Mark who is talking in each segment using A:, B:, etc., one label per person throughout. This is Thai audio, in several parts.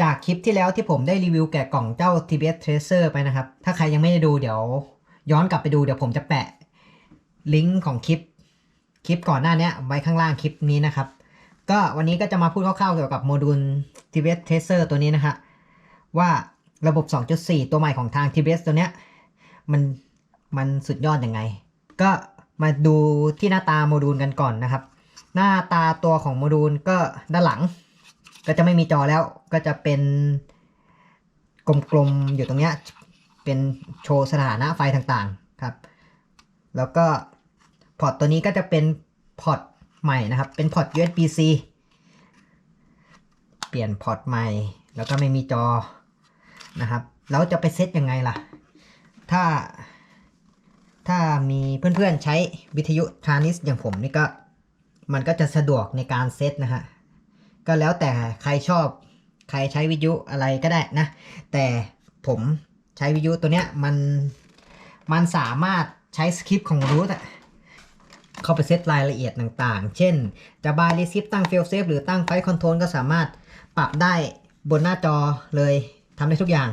A: จากคลิปที่แล้วที่ผมได้รีวิวแกะกล่องเจ้า TBS Tracer ไปนะครับ ถ้าใครยังไม่ได้ดูเดี๋ยว ย้อนกลับไปดูเดี๋ยวผมจะแปะลิงก์ของคลิป คลิปก่อนหน้านี้ไว้ข้างล่างคลิปนี้นะครับ ก็วันนี้ก็จะมาพูดคร่าวๆเกี่ยวกับโมดูล TBS Tracer ตัวนี้นะฮะว่าระบบ 2.4 ตัวใหม่ของทาง TBS ตัวเนี้ยมันมันสุดยอดยังไง ก็มาดูที่หน้าตาโมดูลกันก่อนนะครับ หน้าตาตัวของโมดูลก็ด้านหลัง ก็จะไม่มีจอแล้วก็จะเป็นกลมๆอยู่ตรงเนี้ยเป็นโชว์สถานะไฟต่างๆครับ แล้วก็พอร์ตตัวนี้ก็จะเป็นพอร์ตใหม่นะครับ เป็นพอร์ต USB-C เปลี่ยนพอร์ตใหม่ แล้วก็ไม่มีจอนะครับ แล้วจะไปเซตยังไงล่ะ ถ้า ถ้ามีเพื่อนๆใช้วิทยุทานิสอย่างผมนี่ก็ มันก็จะสะดวกในการเซตนะฮะ ก็แล้วแต่ใครชอบ ใครใช้วิทยุอะไรก็ได้นะ แต่ผมใช้วิทยุตัวเนี้ยมันมันสามารถใช้สคริปต์ของรูทอะเข้าไปเซตรายละเอียดต่างๆ เช่น จะบายรีซิปตั้งเฟลเซฟหรือตั้งไฟคอนโทรลก็สามารถปรับได้บนหน้าจอเลยทำได้ทุกอย่าง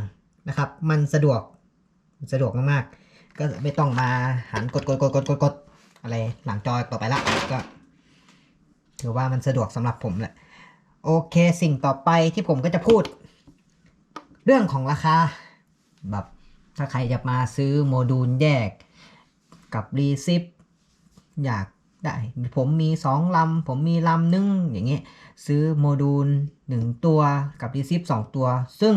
A: นะครับ มันสะดวกสะดวกมากๆ ก็ไม่ต้องมาหันกดกดกดกดกดกดอะไรหลังจอต่อไปละก็ถือว่ามันสะดวกสำหรับผมแหละ โอเคสิ่งต่อไปที่ผมก็จะพูด เรื่องของราคา แบบถ้าใครจะมาซื้อโมดูลแยกกับรีซิปอยากได้ ผมมีสองลำผมมีลำหนึงอย่างเงี้ยซื้อโมดูลหนึ่งตัวกับรีซิปสองตัว ซึ่ง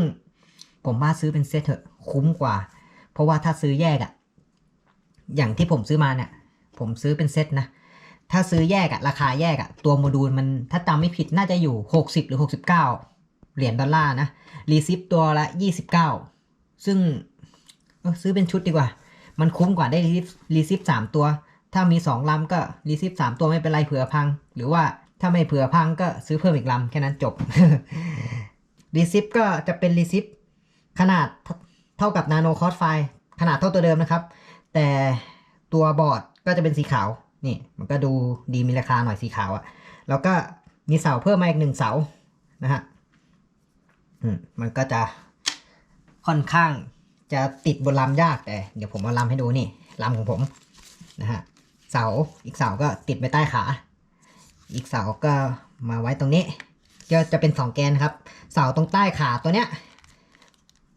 A: ผมว่าซื้อเป็นเซตเถอะคุ้มกว่า เพราะว่าถ้าซื้อแยกอะอย่างที่ผมซื้อมาเนี่ย ผมซื้อเป็นเซตนะ ถ้าซื้อแยกอะราคาแยกอะตัวโมดูลมันถ้าจำไม่ผิดน่าจะอยู่ 60 หรือ 69 เหรียญดอลลาร์นะ รีซิปตัวละ 29 ซึ่งเออซื้อเป็นชุดดีกว่า มันคุ้มกว่าได้รีซิปรีซิปสามตัว ถ้ามี 2ลำก็รีซิปสามตัวไม่เป็นไรเผื่อพัง หรือว่าถ้าไม่เผื่อพังก็ซื้อเพิ่มอีกลำแค่นั้นจบรีซิปก็จะเป็นรีซิปขนาดเท่ากับนาโนคอร์สไฟขนาดเท่าตัวเดิมนะครับ แต่ตัวบอร์ดก็จะเป็นสีขาว นี่มันก็ดูดีมีราคาหน่อยสีขาวอะแล้วก็มีเสาเพิ่มมาอีกหนึ่งเสานะฮะอืมมันก็จะค่อนข้างจะติดบนลำยากแต่เดี๋ยวผมเอาลำให้ดูนี่ลำของผมนะฮะเสาอีกเสาก็ติดไปใต้ขา อีกเสาก็มาไว้ตรงนี้ก็จะเป็นสองแกนครับ เสาตรงใต้ขาตัวเนี้ย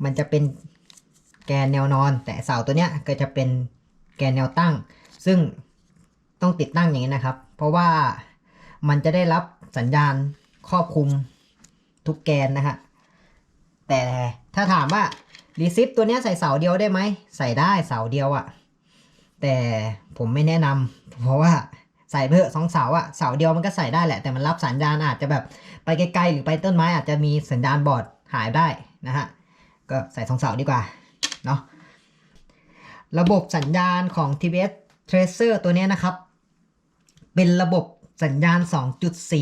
A: มันจะเป็นแกนแนวนอน แต่เสาตัวเนี้ยก็จะเป็นแกนแนวตั้ง ซึ่ง ต้องติดตั้งอย่างนี้นะครับ เพราะว่ามันจะได้รับสัญญาณครอบคลุมทุกแกนนะฮะแต่ถ้าถามว่ารีซิปตัวนี้ใส่เสาเดียวได้ไหมใส่ได้เสาเดียวอะแต่ผมไม่แนะนำเพราะว่าใส่เพื่อสองเสาอะเสาเดียวมันก็ใส่ได้แหละแต่มันรับสัญญาณอาจจะแบบไปไกลๆหรือไปต้นไม้อาจจะมีสัญญาณบอดหายได้นะฮะก็ใส่สองเสาดีกว่าเนาะระบบสัญญาณของ TBS Tracer ตัวนี้นะครับ เป็นระบบสัญญาณ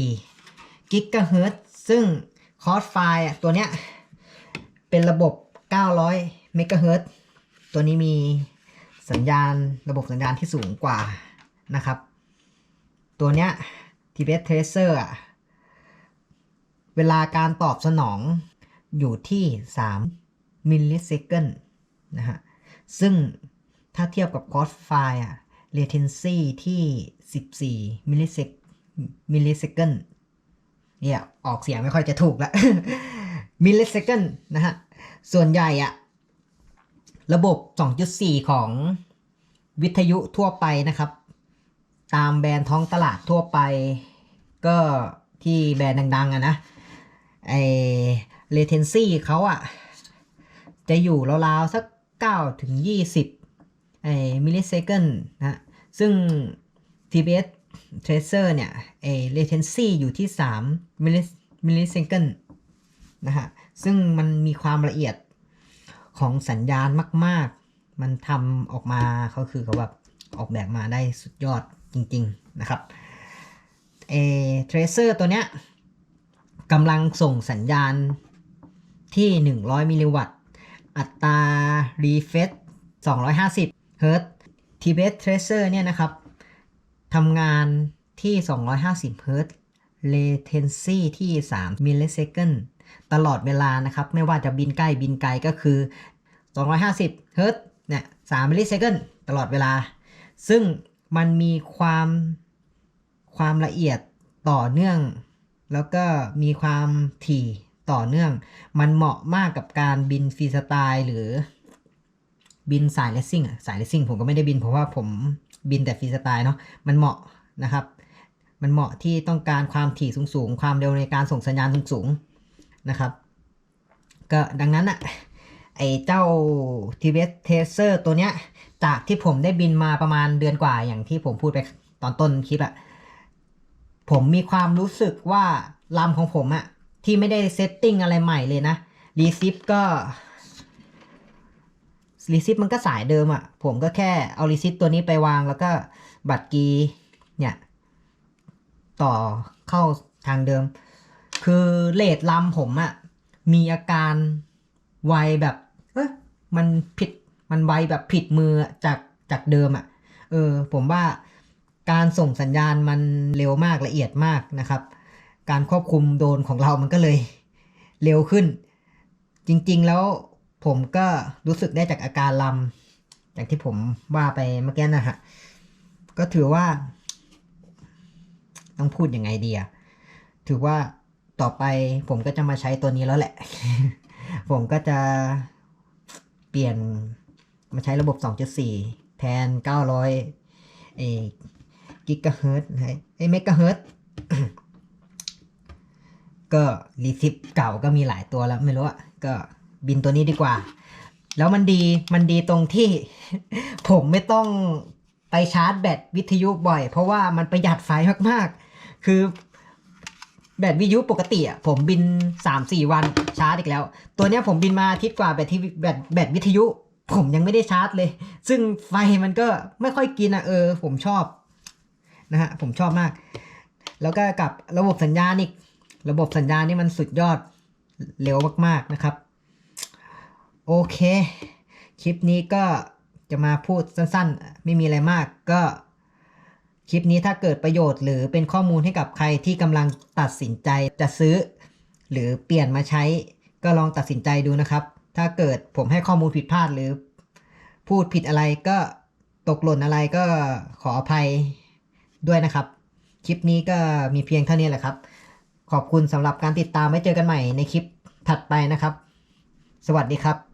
A: 2.4 กิกะเฮิรตซ์ซึ่งคอร์สไฟตัวเนี้ย เป็นระบบ 900 เมกะเฮิรตซ์ตัวนี้มีสัญญาณระบบสัญญาณที่สูงกว่านะครับ ตัวเนี้ย TBS Tracer อะเวลาการตอบสนองอยู่ที่ 3 มิลลิเซคันนะฮะ ซึ่งถ้าเทียบกับคอร์สไฟอะ latency ที่ 14 มิลลิเซกมิลลิเซคันเนี่ย ออกเสียงไม่ค่อยจะถูกละมิลลิเซคันนะฮะ ส่วนใหญ่อะระบบ 2.4 ของวิทยุทั่วไปนะครับ ตามแบรนด์ท้องตลาดทั่วไป ก็ที่แบรนด์ดังๆอะนะไอ latency เขาอะจะอยู่ราวๆสัก9ถึง20 ไอมิลลิเซคันนะซึ่ง TBS Tracer เนี่ยไอ latency อยู่ที่3มิลลิมิลลิเซคันนะฮะซึ่งมันมีความละเอียดของสัญญาณมาก ๆ มันทำออกมาเขาคือเขาแบบออกแบบมาได้สุดยอดจริง ๆ นะครับเอ Tracer ตัวเนี้ยกำลังส่งสัญญาณที่ 100 มิลลิวัตต์ อัตรา refresh 250 เฮิรตซ์ TBS Tracer เนี่ยนะครับทำงานที่ 250เฮิรตซ์ latency ที่ 3 millisecond ตลอดเวลานะครับ ไม่ว่าจะบินใกล้บินไกลก็คือ 250เฮิรตเนี่ย3 millisecond ตลอดเวลา ซึ่งมันมีความความละเอียดต่อเนื่อง แล้วก็มีความถี่ต่อเนื่อง มันเหมาะมากกับการบินฟรีสไตล์หรือ บินสายเลสซิ่งอะสายเลสซิ่งผมก็ไม่ได้บินเพราะว่าผมบินแต่ฟรีสไตล์เนาะมันเหมาะนะครับ มันเหมาะที่ต้องการความถี่สูงๆ ความเร็วในการส่งสัญญาณสูงๆนะครับ ก็ดังนั้นอะไอเจ้า t v s Tracer ตัวเนี้ยจากที่ผมได้บินมาประมาณเดือนกว่าอย่างที่ผมพูดไปตอนต้นคลิปอะผมมีความรู้สึกว่าลำของผมอะที่ไม่ได้เซตติ้งอะไรใหม่เลยนะรีซิปก็ รีซิปมันก็สายเดิมอะผมก็แค่เอารีซิปตัวนี้ไปวางแล้วก็บัตรกีเนี่ยต่อเข้าทางเดิม คือเลดลำผมอะมีอาการไวแบบเอ้ยมันผิดมันไวแบบผิดมือจากจากเดิมอะเออผมว่าการส่งสัญญาณมันเร็วมากละเอียดมากนะครับ การควบคุมโดรนของเรามันก็เลยเร็วขึ้น จริง ๆ แล้ว ผมก็รู้สึกได้จากอาการลำอย่างที่ผมว่าไปเมื่อกี้นะฮะ ก็ถือว่า ต้องพูดยังไงดีอะถือว่าต่อไปผมก็จะมาใช้ตัวนี้แล้วแหละ ผมก็จะเปลี่ยนมาใช้ระบบ 2.4 แทน 900เอกิกะเฮิร์ตไอเมกะเฮิร์ตก็รีซิปเก่าก็มีหลายตัวแล้วไม่รู้อะก็ บินตัวนี้ดีกว่า แล้วมันดีมันดีตรงที่ ผมไม่ต้องไปชาร์จแบตวิทยุบ่อย เพราะว่ามันประหยัดไฟมากๆ คือแบตวิทยุปกติอะผมบิน 3-4 วันชาร์จอีกแล้ว ตัวเนี้ยผมบินมาอาทิตย์กว่าแบตที่แบตแบตวิทยุ ผมยังไม่ได้ชาร์จเลย ซึ่งไฟมันก็ไม่ค่อยกินอะเออ ผมชอบนะฮะผมชอบมาก แล้วก็กับระบบสัญญาณอีก ระบบสัญญาณนี่มันสุดยอดเร็วมากๆนะครับ โอเค คลิปนี้ก็จะมาพูดสั้นๆ ไม่มีอะไรมากก็ คลิปนี้ถ้าเกิดประโยชน์ หรือเป็นข้อมูลให้กับใครที่กำลังตัดสินใจจะซื้อ หรือเปลี่ยนมาใช้ ก็ลองตัดสินใจดูนะครับ ถ้าเกิดผมให้ข้อมูลผิดพลาดหรือ พูดผิดอะไรก็ตกหล่นอะไรก็ขออภัยด้วยนะครับ คลิปนี้ก็มีเพียงเท่านี้แหละครับ ขอบคุณสำหรับการติดตามไว้เจอกันใหม่ในคลิปถัดไปนะครับ สวัสดีครับ